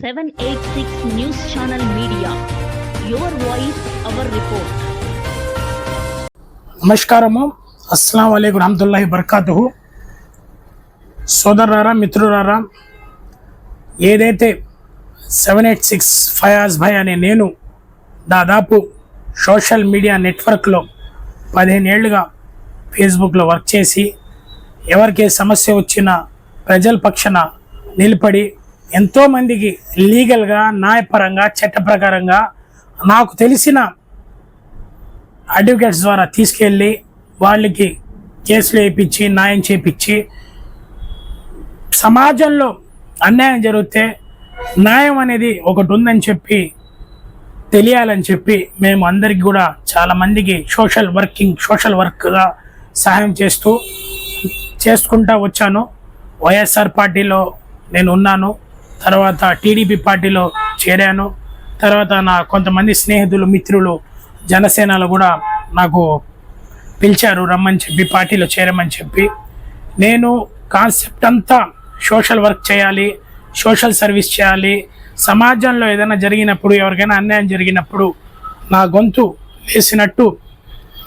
Seven eight six news channel media your voice our report నమస్కారము. అస్సలం అయికు రహమతుల్లాహి బర్కాతుహు సోదరులారా మిత్రులారా ఏదైతే సెవెన్ ఎయిట్ సిక్స్ ఫయాజ్ భాయ్ అనే నేను దాదాపు సోషల్ మీడియా నెట్వర్క్లో పదిహేను ఏళ్ళుగా ఫేస్బుక్లో వర్క్ చేసి ఎవరికి సమస్య వచ్చినా ప్రజల పక్షన నిలబడి ఎంతోమందికి లీగల్గా న్యాయపరంగా చట్ట ప్రకారంగా నాకు తెలిసిన అడ్వకేట్స్ ద్వారా తీసుకెళ్ళి వాళ్ళకి కేసులు వేయించి న్యాయం చేపించి సమాజంలో అన్యాయం జరిగితే న్యాయం అనేది ఒకటి ఉందని చెప్పి తెలియాలని చెప్పి మేము అందరికి కూడా చాలా మందికి సోషల్ వర్కింగ్ సోషల్ వర్క్గా సహాయం చేస్తూ చేసుకుంటా వచ్చాను. వైఎస్ఆర్ పార్టీలో నేను ఉన్నాను. తర్వాత టీడీపీ పార్టీలో చేరాను. తర్వాత నా కొంతమంది స్నేహితులు మిత్రులు జనసేనలో కూడా నాకు పిలిచారు రమ్మని చెప్పి పార్టీలో చేరమని చెప్పి. నేను కాన్సెప్ట్ అంతా సోషల్ వర్క్ చేయాలి సోషల్ సర్వీస్ చేయాలి. సమాజంలో ఏదైనా జరిగినప్పుడు ఎవరికైనా అన్యాయం జరిగినప్పుడు నా గొంతు వేసినట్టు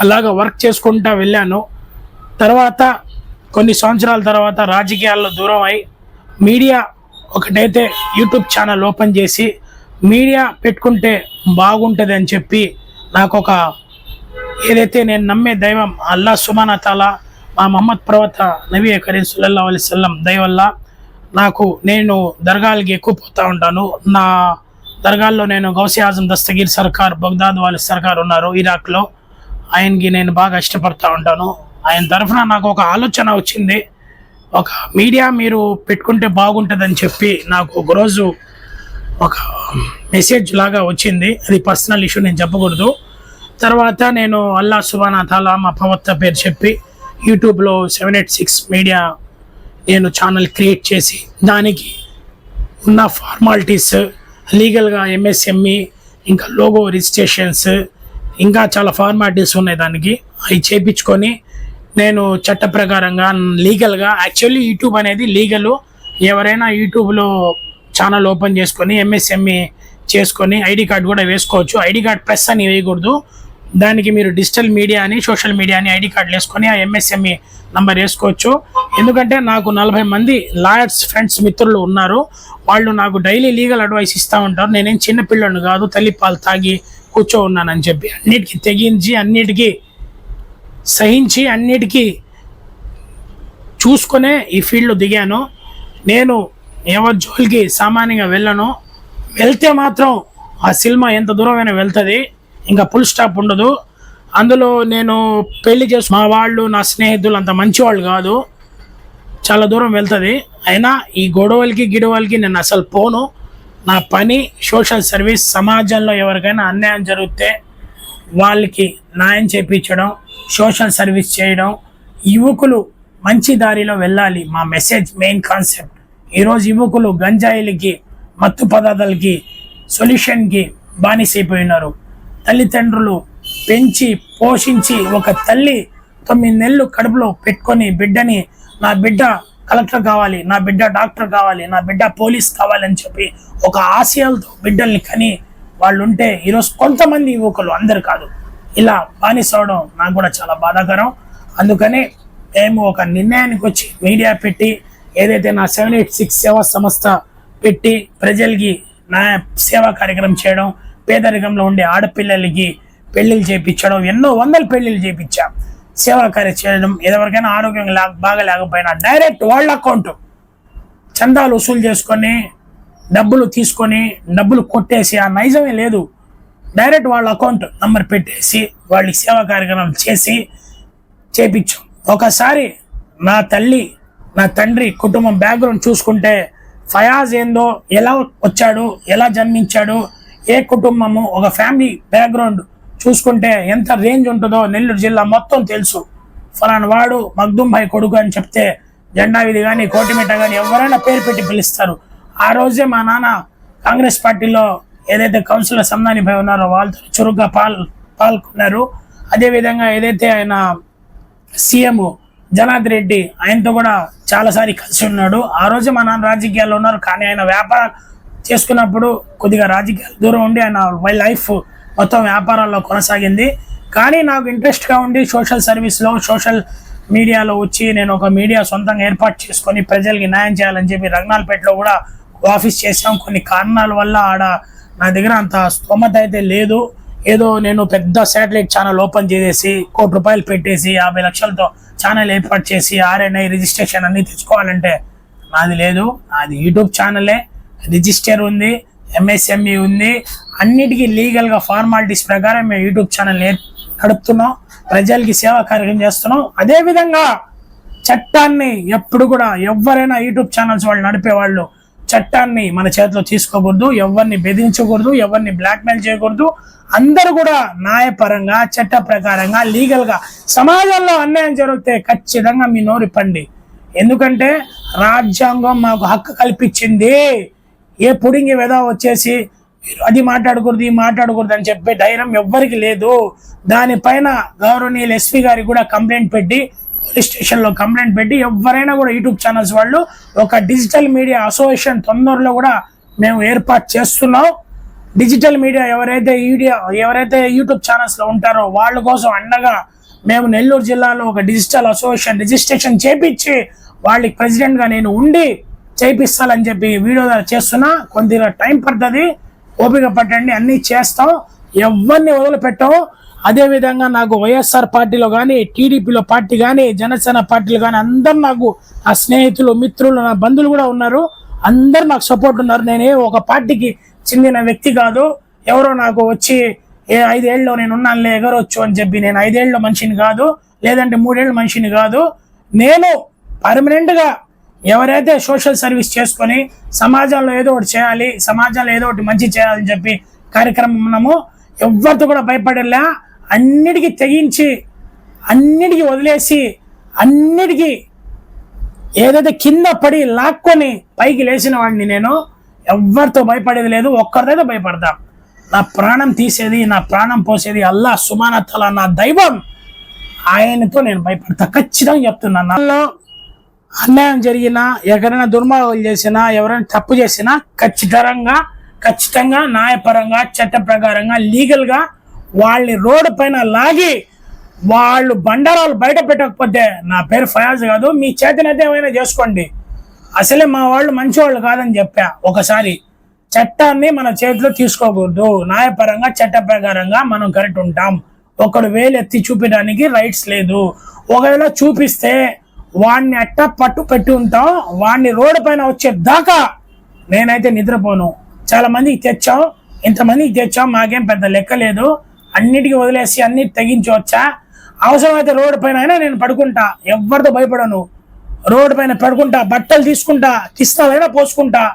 అలాగ వర్క్ చేసుకుంటా వెళ్ళాను. తర్వాత కొన్ని సంవత్సరాల తర్వాత రాజకీయాల్లో దూరం అయి మీడియా ఒకటైతే యూట్యూబ్ ఛానల్ ఓపెన్ చేసి మీడియా పెట్టుకుంటే బాగుంటుంది అని చెప్పి నాకు ఒక ఏదైతే నేను నమ్మే దైవం అల్లా సుమానా తాలా మా మహమ్మద్ ప్రవత నబీ కరీం సుల్లా అలీ సల్లం దయవల్ల నాకు నేను దర్గాలకి ఎక్కువ పోతూ ఉంటాను. నా దర్గాల్లో నేను గౌసి ఆజం దస్తగీర్ సర్కార్ బగ్దాద్ వాళ్ళ సర్కార్ ఉన్నారు ఇరాక్లో. ఆయనకి నేను బాగా ఇష్టపడతా ఉంటాను. ఆయన తరఫున నాకు ఒక ఆలోచన వచ్చింది. ఒక మీడియా మీరు పెట్టుకుంటే బాగుంటుందని చెప్పి నాకు ఒకరోజు ఒక మెసేజ్ లాగా వచ్చింది. అది పర్సనల్ ఇష్యూ నేను చెప్పకూడదు. తర్వాత నేను అల్లా సుబానా తాలా మా ప్రవక్త పేరు చెప్పి యూట్యూబ్లో సెవెన్ ఎయిట్ సిక్స్ మీడియా నేను ఛానల్ క్రియేట్ చేసి దానికి ఉన్న ఫార్మాలిటీస్ లీగల్గా ఎంఎస్ఎంఈ ఇంకా లోగో రిజిస్ట్రేషన్స్ ఇంకా చాలా ఫార్మాలిటీస్ ఉన్నాయి దానికి. అవి చేపించుకొని నేను చట్ట ప్రకారంగా లీగల్గా యాక్చువల్లీ యూట్యూబ్ అనేది లీగల్. ఎవరైనా యూట్యూబ్లో ఛానల్ ఓపెన్ చేసుకొని ఎంఎస్ఎంఈ చేసుకొని ఐడి కార్డ్ కూడా వేసుకోవచ్చు. ఐడి కార్డ్ ప్రెస్ అని వేయకూడదు. దానికి మీరు డిజిటల్ మీడియా అని సోషల్ మీడియా అని ఐడి కార్డులు వేసుకొని ఆ ఎంఎస్ఎంఈ నంబర్ వేసుకోవచ్చు. ఎందుకంటే నాకు నలభై మంది లాయర్స్ ఫ్రెండ్స్ మిత్రులు ఉన్నారు. వాళ్ళు నాకు డైలీ లీగల్ అడ్వైస్ ఇస్తూ ఉంటారు. నేనేం చిన్నపిల్లడిని కాదు. తల్లి పాలు తాగి కూర్చో ఉన్నానని చెప్పి అన్నిటికీ తెగించి అన్నిటికీ సహించి అన్నిటికీ చూసుకునే ఈ ఫీల్డ్లో దిగాను. నేను ఎవరి జోలికి సామాన్యంగా వెళ్ళను. వెళ్తే మాత్రం ఆ సినిమా ఎంత దూరమైనా వెళ్తుంది. ఇంకా ఫుల్ స్టాప్ ఉండదు. అందులో నేను పెళ్ళి చేసి మా వాళ్ళు నా స్నేహితులు అంత మంచివాళ్ళు కాదు. చాలా దూరం వెళ్తుంది. అయినా ఈ గొడవలకి గిడవలకి నేను అసలు పోను. నా పని సోషల్ సర్వీస్ సమాజంలో ఎవరికైనా అన్యాయం జరిగితే వాళ్ళకి న్యాయం చేపించడం సోషల్ సర్వీస్ చేయడం యువకులు మంచి దారిలో వెళ్ళాలి. మా మెసేజ్ మెయిన్ కాన్సెప్ట్ ఈరోజు యువకులు గంజాయిలకి మత్తు పదార్థాలకి సొల్యూషన్కి బానిసైపోయినారు తల్లిదండ్రులు పెంచి పోషించి ఒక తల్లి తొమ్మిది నెలలు కడుపులో పెట్టుకొని బిడ్డని నా బిడ్డ కలెక్టర్ కావాలి నా బిడ్డ డాక్టర్ కావాలి నా బిడ్డ పోలీస్ కావాలి అని చెప్పి ఒక ఆశయాలతో బిడ్డల్ని కని వాళ్ళు ఉంటే ఈరోజు కొంతమంది యువకులు అందరు కాదు. ఇలా బానిస అవడం నాకు కూడా చాలా బాధాకరం. అందుకని మేము ఒక నిర్ణయానికి వచ్చి మీడియా పెట్టి ఏదైతే నా సెవెన్ ఎయిట్ సిక్స్ సేవా సంస్థ పెట్టి ప్రజలకి నా సేవా కార్యక్రమం చేయడం పేదరికంలో ఉండే ఆడపిల్లలకి పెళ్ళిళ్ళు చేయించడం ఎన్నో వందల పెళ్ళిళ్ళు చేయించాం సేవా కార్యం చేయడం ఎవరికైనా ఆరోగ్యం లేక బాగా లేకపోయినా డైరెక్ట్ వాళ్ళ అకౌంట్. చందాలు వసూలు చేసుకొని డబ్బులు తీసుకొని డబ్బులు కొట్టేసి ఆ నైజమే లేదు. డైరెక్ట్ వాళ్ళ అకౌంట్ నంబర్ పెట్టేసి వాళ్ళకి సేవా కార్యక్రమం చేసి చేపించాం. ఒకసారి నా తల్లి నా తండ్రి కుటుంబం బ్యాక్గ్రౌండ్ చూసుకుంటే ఫయాజ్ ఏందో ఎలా వచ్చాడు ఎలా జన్మించాడు ఏ కుటుంబము ఒక ఫ్యామిలీ బ్యాక్గ్రౌండ్ చూసుకుంటే ఎంత రేంజ్ ఉంటుందో నెల్లూరు జిల్లా మొత్తం తెలుసు. ఫలానా వాడు మగ్దుంభాయ్ కొడుకు అని చెప్తే జెండా విధి కానీ కోటిమిట్ట కానీ ఎవరైనా పేరు పెట్టి పిలుస్తారు. ఆ రోజే మా నాన్న కాంగ్రెస్ పార్టీలో ఏదైతే కౌన్సిలర్ సంధానిపై ఉన్నారో వాళ్ళతో చురుగ్గా పాల్ పాల్గొన్నారు. అదేవిధంగా ఏదైతే ఆయన సీఎం జనార్దన్ రెడ్డి ఆయనతో కూడా చాలాసారి కలిసి ఉన్నాడు. ఆ రోజు మా నాన్న రాజకీయాల్లో ఉన్నారు కానీ ఆయన వ్యాపారాలు చేసుకున్నప్పుడు కొద్దిగా రాజకీయాలు దూరం ఉండి ఆయన మై లైఫ్ మొత్తం వ్యాపారాల్లో కొనసాగింది. కానీ నాకు ఇంట్రెస్ట్గా ఉండి సోషల్ సర్వీస్లో సోషల్ మీడియాలో వచ్చి నేను ఒక మీడియా సొంతంగా ఏర్పాటు చేసుకొని ప్రజలకి న్యాయం చేయాలని చెప్పి రఘునాథపేటలో కూడా ఆఫీస్ చేసాం కొన్ని కారణాల వల్ల ఆడ నా దగ్గర అంత స్తోమత అయితే లేదు. ఏదో నేను పెద్ద శాటిలైట్ ఛానల్ ఓపెన్ చేసేసి కోటి రూపాయలు పెట్టేసి యాభై లక్షలతో ఛానల్ ఏర్పాటు చేసి ఆర్ఎన్ఐ రిజిస్ట్రేషన్ అన్ని తెచ్చుకోవాలంటే నాది లేదు. నాది యూట్యూబ్ ఛానలే రిజిస్టర్ ఉంది ఎంఎస్ఎంఈ ఉంది. అన్నిటికీ లీగల్గా ఫార్మాలిటీస్ ప్రకారం మేము యూట్యూబ్ ఛానల్ నడుపుతున్నాం. ప్రజలకి సేవా కార్యక్రమం చేస్తున్నాం. అదేవిధంగా చట్టాన్ని ఎప్పుడు కూడా ఎవరైనా యూట్యూబ్ ఛానల్స్ వాళ్ళు నడిపేవాళ్ళు చట్టాన్ని మన చేతిలో తీసుకోకూడదు ఎవరిని బెదిరించకూడదు ఎవరిని బ్లాక్మెయిల్ చేయకూడదు. అందరూ కూడా న్యాయపరంగా చట్ట ప్రకారంగా లీగల్గా సమాజంలో అన్యాయం జరిగితే ఖచ్చితంగా మీ నోరు పండి ఎందుకంటే రాజ్యాంగం మాకు హక్కు కల్పించింది. ఏ పుడింగి వెద వచ్చేసి మీరు అది మాట్లాడకూడదు ఇది మాట్లాడకూడదు అని చెప్పే ధైర్యం ఎవ్వరికి లేదు. దానిపైన గౌరవనీయులు ఎస్వి గారికి కూడా కంప్లైంట్ పెట్టి పోలీస్ స్టేషన్లో కంప్లైంట్ పెట్టి ఎవరైనా కూడా యూట్యూబ్ ఛానల్స్ వాళ్ళు ఒక డిజిటల్ మీడియా అసోసియేషన్ తొందరలో కూడా మేము ఏర్పాటు చేస్తున్నాం. డిజిటల్ మీడియా ఎవరైతే వీడియో ఎవరైతే యూట్యూబ్ ఛానల్స్లో ఉంటారో వాళ్ళ కోసం అండగా మేము నెల్లూరు జిల్లాలో ఒక డిజిటల్ అసోసియేషన్ రిజిస్ట్రేషన్ చేపించి వాళ్ళకి ప్రెసిడెంట్గా నేను ఉండి చేపిస్తానని చెప్పి వీడియో చేస్తున్నా. కొద్దిగా టైం పడుతుంది. ఓపిక పట్టండి. అన్నీ చేస్తాం. ఎవరిని వదిలిపెట్టాం. అదేవిధంగా నాకు వైఎస్ఆర్ పార్టీలో కానీ టీడీపీలో పార్టీ కానీ జనసేన పార్టీలు కానీ అందరు నాకు నా స్నేహితులు మిత్రులు నా బంధువులు కూడా ఉన్నారు. అందరు నాకు సపోర్ట్ ఉన్నారు. నేనే ఒక పార్టీకి చెందిన వ్యక్తి కాదు. ఎవరో నాకు వచ్చి ఏ ఐదేళ్ళలో నేను ఉన్నానులే ఎగరొచ్చు అని చెప్పి నేను ఐదేళ్ళలో మనిషిని కాదు లేదంటే మూడేళ్ళ మనిషిని కాదు. నేను పర్మనెంట్గా ఎవరైతే సోషల్ సర్వీస్ చేసుకొని సమాజంలో ఏదో ఒకటి చేయాలి సమాజంలో ఏదో ఒకటి మంచి చేయాలని చెప్పి కార్యక్రమం ఉన్నాము ఎవరితో కూడా భయపడలే అన్నిటికీ తెగించి అన్నిటికీ వదిలేసి అన్నిటికీ ఏదైతే కింద పడి లాక్కొని పైకి లేచిన వాడిని నేను ఎవరితో భయపడేది లేదు ఒక్కరిదైతే భయపడతాం. నా ప్రాణం తీసేది నా ప్రాణం పోసేది అల్లా సుమానతల నా దైవం. ఆయనతో నేను భయపడతా. ఖచ్చితంగా చెప్తున్నాను నాలో అన్యాయం జరిగినా ఎక్కడైనా దుర్మార్గాలు చేసినా ఎవరైనా తప్పు చేసినా ఖచ్చితంగా ఖచ్చితంగా న్యాయపరంగా చట్ట ప్రకారంగా లీగల్గా వాళ్ళని రోడ్డు పైన లాగి వాళ్ళు బండారాలు బయట పెట్టకపోతే నా పేరు ఫయాజ్ కాదు మీ చేతనైతే ఏమైనా చేసుకోండి. అసలే మా వాళ్ళు మంచివాళ్ళు కాదని చెప్పా ఒకసారి. చట్టాన్ని మన చేతిలో తీసుకోకూడదు. న్యాయపరంగా చట్ట ప్రకారంగా మనం కరెక్ట్ ఉంటాం. ఒకడు వేలు ఎత్తి చూపించడానికి రైట్స్ లేదు. ఒకవేళ చూపిస్తే వాడిని అట్ట పట్టు పెట్టి ఉంటాం. వాడిని రోడ్డు పైన వచ్చే దాకా నేనైతే నిద్రపోను. చాలా మందికి తెచ్చాం. ఇంతమందికి తెచ్చాం. మాకేం పెద్ద లెక్క లేదు. అన్నిటికీ వదిలేసి అన్ని తెగించవచ్చా అవసరమైతే రోడ్డు పైన అయినా నేను పడుకుంటా. ఎవరితో భయపడను. రోడ్డు పైన పడుకుంటా బట్టలు తీసుకుంటా కిస్తాలైనా పోసుకుంటా.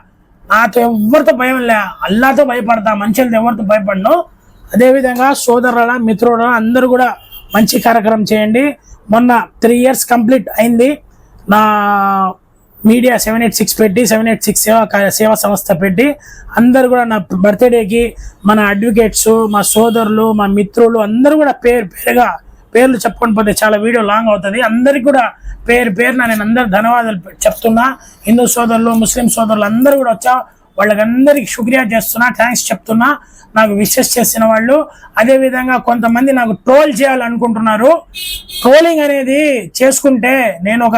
నాతో ఎవరితో భయం లే. అల్లాతో భయపడతా మంచిలతో ఎవరితో భయపడను. అదేవిధంగా సోదరుల మిత్రుల అందరూ కూడా మంచి కార్యక్రమం చేయండి. మొన్న త్రీ ఇయర్స్ కంప్లీట్ అయింది. నా మీడియా సెవెన్ ఎయిట్ సిక్స్ పెట్టి సెవెన్ ఎయిట్ సిక్స్ సేవా సేవా సంస్థ పెట్టి అందరు కూడా నా బర్త్డేకి మన అడ్వకేట్స్ మా సోదరులు మా మిత్రులు అందరూ కూడా పేరు పేరుగా పేర్లు చెప్పుకొని పోతే చాలా వీడియో లాంగ్ అవుతుంది. అందరికి కూడా పేరు పేరున నేను అందరు ధన్యవాదాలు చెప్తున్నా. హిందూ సోదరులు ముస్లిం సోదరులు అందరూ కూడా వచ్చా. వాళ్ళకందరికీ శుక్రియా చేస్తున్నా థ్యాంక్స్ చెప్తున్నా. నాకు విషెస్ చేసిన వాళ్ళు. అదేవిధంగా కొంతమంది నాకు ట్రోల్ చేయాలనుకుంటున్నారు. ట్రోలింగ్ అనేది చేసుకుంటే నేను ఒక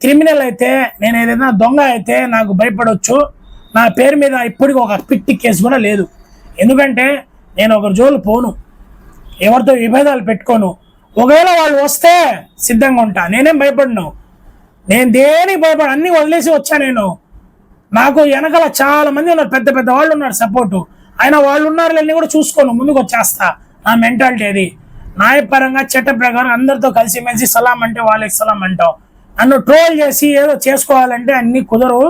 క్రిమినల్ అయితే నేను ఏదైనా దొంగ అయితే నాకు భయపడవచ్చు నా పేరు మీద ఇప్పటికి ఒక పిట్టి కేసు కూడా లేదు. ఎందుకంటే నేను ఒక జోలు పోను. ఎవరితో విభేదాలు పెట్టుకోను. ఒకవేళ వాళ్ళు వస్తే సిద్ధంగా ఉంటా. నేనేం భయపడను. నేను దేనికి భయపడ అన్ని వదిలేసి వచ్చా నేను. నాకు వెనకాల చాలా మంది ఉన్నారు. పెద్ద పెద్ద వాళ్ళు ఉన్నారు సపోర్టు. అయినా వాళ్ళు ఉన్నారు అన్నీ కూడా చూసుకోను. ముందుకు వచ్చేస్తా. నా మెంటాలిటీ అది. న్యాయపరంగా చట్ట ప్రకారం అందరితో కలిసిమెలిసి సలాం అంటే వాళ్ళకి సలాం అంటాం. నన్ను ట్రోల్ చేసి ఏదో చేసుకోవాలంటే అన్ని కుదరవు.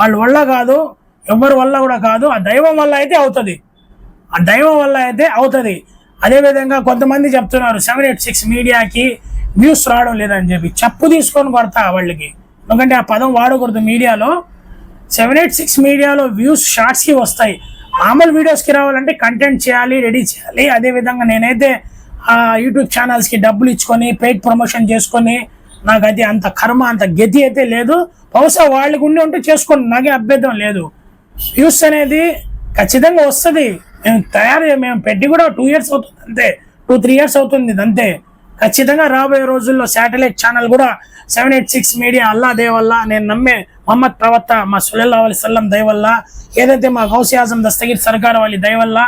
వాళ్ళ వల్ల కాదు ఎవరి వల్ల కూడా కాదు. ఆ దైవం వల్ల అయితే అవుతుంది. ఆ దైవం వల్ల అయితే అవుతుంది. అదేవిధంగా కొంతమంది చెప్తున్నారు సెవెన్ ఎయిట్ సిక్స్ మీడియాకి వ్యూస్ రావడం లేదని చెప్పి. చెప్పు తీసుకొని కొడతా వాళ్ళకి. ఎందుకంటే ఆ పదం వాడకూడదు మీడియాలో. సెవెన్ ఎయిట్ సిక్స్ మీడియాలో వ్యూస్ షార్ట్స్కి వస్తాయి. మామూలు వీడియోస్కి రావాలంటే కంటెంట్ చేయాలి రెడీ చేయాలి. అదేవిధంగా నేనైతే యూట్యూబ్ ఛానల్స్కి డబ్బులు ఇచ్చుకొని పెయిడ్ ప్రమోషన్ చేసుకొని నాకు అది అంత కర్మ అంత గతి అయితే లేదు. బహుశా వాళ్ళకు ఉండి ఉంటే చేసుకోండి నాకే అభ్యర్థం లేదు. వ్యూస్ అనేది ఖచ్చితంగా వస్తుంది. మేము తయారు మేము పెట్టి కూడా టూ ఇయర్స్ అవుతుంది అంతే. టూ త్రీ ఇయర్స్ అవుతుంది అంతే. ఖచ్చితంగా రాబోయే రోజుల్లో శాటిలైట్ ఛానల్ కూడా సెవెన్ ఎయిట్ సిక్స్ మీడియా అల్లా దేవల్ల నేను నమ్మే మహమ్మద్ ప్రవక్త మా సులల్లా అలీ సల్లం దయవల్ల ఏదైతే మా గౌసి ఆజం దస్తగిర్ సర్కార్ వాళ్ళ దయవల్ల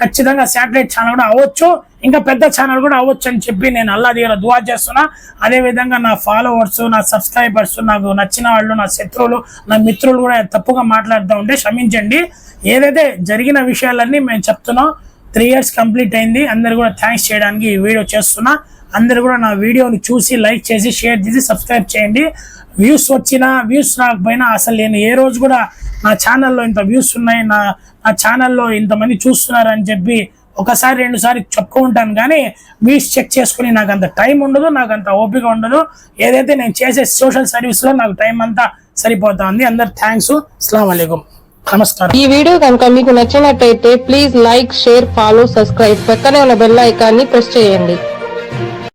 ఖచ్చితంగా శాటిలైట్ ఛానల్ కూడా అవ్వచ్చు. ఇంకా పెద్ద ఛానల్ కూడా అవ్వచ్చు అని చెప్పి నేను అల్లా దగ్గర దువా చేస్తున్నా. అదే విధంగా నా ఫాలోవర్స్ నా సబ్స్క్రైబర్స్ నాకు నచ్చిన వాళ్ళు నా శత్రువులు నా మిత్రులు కూడా తప్పుగా మాట్లాడుతూ ఉంటే క్షమించండి. ఏదైతే జరిగిన విషయాలన్నీ మేము చెప్తున్నాం త్రీ ఇయర్స్ కంప్లీట్ అయింది. అందరు కూడా థ్యాంక్స్ చేయడానికి ఈ వీడియో చేస్తున్నా. అందరు కూడా నా వీడియోని చూసి లైక్ చేసి షేర్ చేసి సబ్స్క్రైబ్ చేయండి. వ్యూస్ వచ్చినా వ్యూస్ రాకపోయినా అసలు నేను ఏ రోజు కూడా నా ఛానల్లో ఇంత వ్యూస్ ఉన్నాయి నా నా ఛానల్లో ఇంతమంది చూస్తున్నారని చెప్పి ఒకసారి రెండుసారి సార్లు చెప్పుకుంటాను కానీ వ్యూస్ చెక్ చేసుకుని నాకు అంత టైం ఉండదు నాకు అంత ఓపిక ఉండదు. ఏదైతే నేను చేసే సోషల్ సర్వీస్లో నాకు టైం అంతా సరిపోతుంది. అందరు థ్యాంక్స్. అస్సలం వాలేకుమ్ నమస్కారం. ఈ వీడియో కనుక మీకు నచ్చినట్టయితే please like share follow subscribe. పక్కనే ఉన్న బెల్ ఐకాన్ని ప్రెస్ చేయండి.